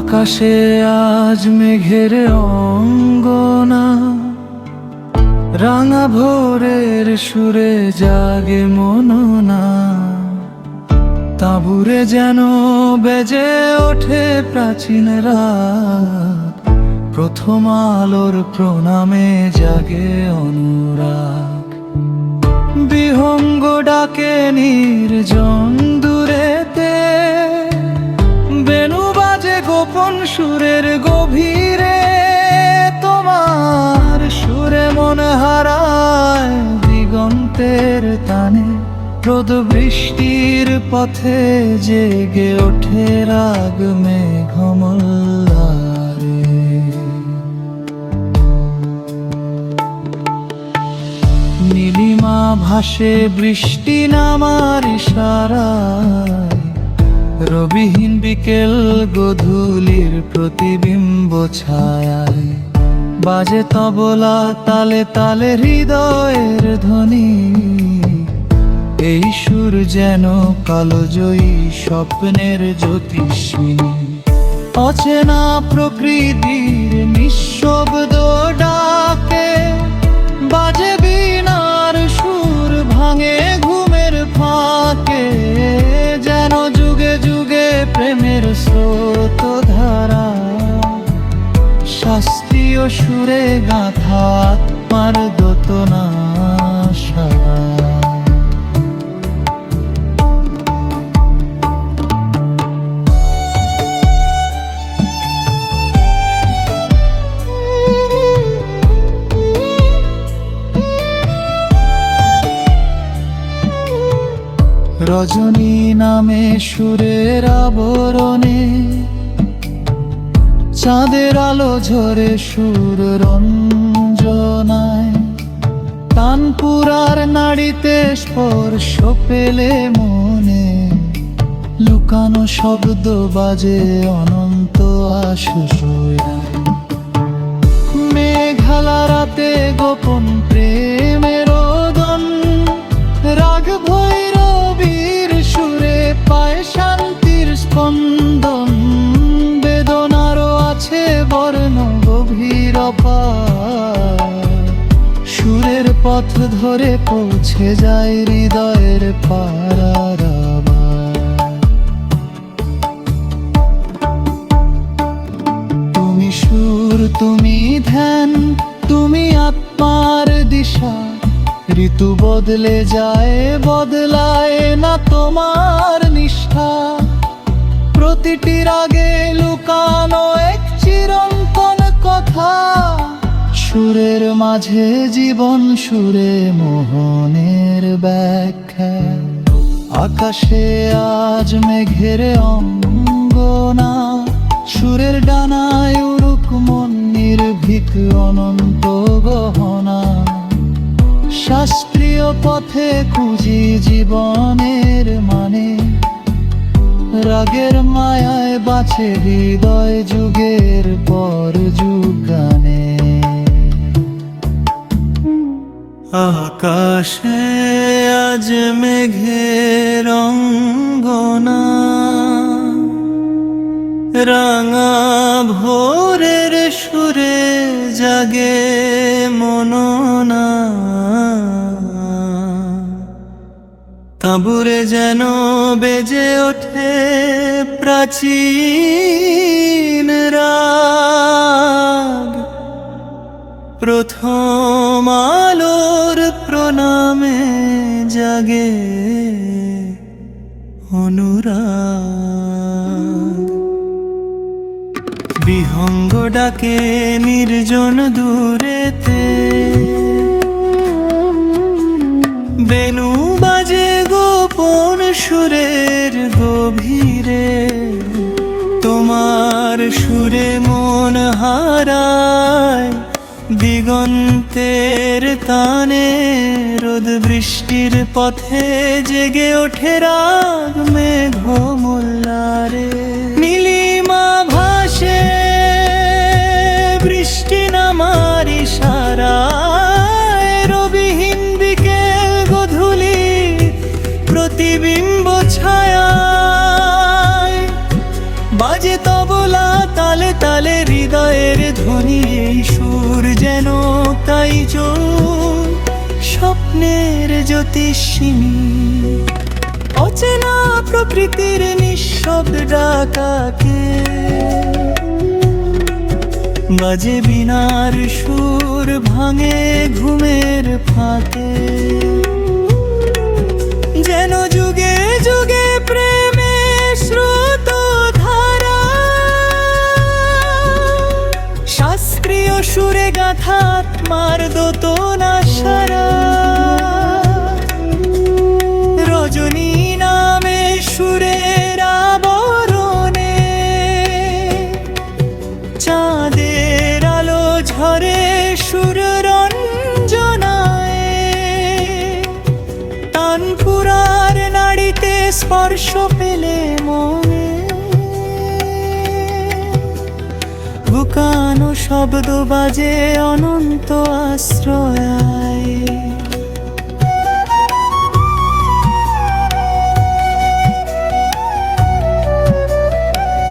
আকাশে আজ মেঘের অঙ্গনা। রাঙা ভোরের সুরে জাগে মননা। তাবুরে যেন বেজে ওঠে প্রাচীন রাত। প্রথম আলোর প্রণামে জাগে অনুরাগ। বিহঙ্গ ডাকে নির্জন দূরেতে। গোপন সুরের গভীরে তোমার সুরে মন হারায় দিগন্তের তানে রোদ বৃষ্টির পথে জেগে ওঠে রাগ মেঘমল্লারে। নীলিমা ভাসে বৃষ্টি নামার ইশারায় রবিহীন বিকেল গধূলির প্রতিবিম্ব ছায়ায়। বাজে তবলা, তালে তালে হৃদয়ের ধ্বনি। এই সুর যেন কালোজয়ী স্বপ্নের জ্যোতিষ্মিনী অচেনা প্রকৃতির নিঃশব্দ ডাকে শাস্ত্রীয় সুরে গাথা আত্মার দোতনা রজনী নামে সুরের আবরণে চাঁদের আলো ঝরে সুর রঞ্জনায়। তানপুরার নাড়িতে স্পর্শ পেলে মনে লুকানো শব্দ বাজে অনন্ত আশুষয়ায় মেঘালা রাতে গোপন প্রেমের সুরের পথ ধরে পৌঁছে যায় হৃদয়ের পারাবার তুমি সুর, তুমি ধ্যান, তুমি আত্মার দিশা। ঋতু বদলে যায়, বদলায় না তোমার নিষ্ঠা। প্রতিটি রাগে লুকানো এক চিরন্তন কথা। সুরের মাঝে জীবন সুরে মোহনের ব্যাখ্যা। আকাশে আজ মেঘের অঙ্গনা। সুরের ডানায় উরুক মন নির্ভীক অনন্ত গহনা। শাস্ত্রীয় পথে খুঁজি জীবনের মানে। রাগের মায়ায় বাছে হৃদয় যুগের পর যুগ গানে আকাশে আজ মেঘের অঙ্গনা, রাঙা ভোরের সুরে জাগে মননা তাঁবুরে যেন বেজে ওঠে প্রাচীন রাগ। প্রথম আলোর প্রণামে জাগে অনুরাগ। বিহঙ্গ ডাকে নির্জন দূরেতে। বেনু সুরের গভীরে, তোমার সুরে মন হারায়। দিগন্তের তানে রোদ বৃষ্টির পথে জেগে ওঠে রাগ মেঘ মোল্লারে নীলিমা ভাসে, বৃষ্টি নামার ইশারায় তালে হৃদয়ের ধ্বনি এই সুর যেন, তাই চোর স্বপ্নের জ্যোতিষিনী অচেনা প্রকৃতির নিঃশব্দ ডাকাকে বাজে বিনার সুর ভাঙে ঘুমের ফাঁকে। দোতনা সারা রজনী নামে সুরের আবরণে চাঁদের আলো ঝরে সুর রঞ্জনায়। তানপুরার নাড়িতে স্পর্শ পেলে মনে কানো শব্দ বাজে অনন্ত আশ্রয়ায়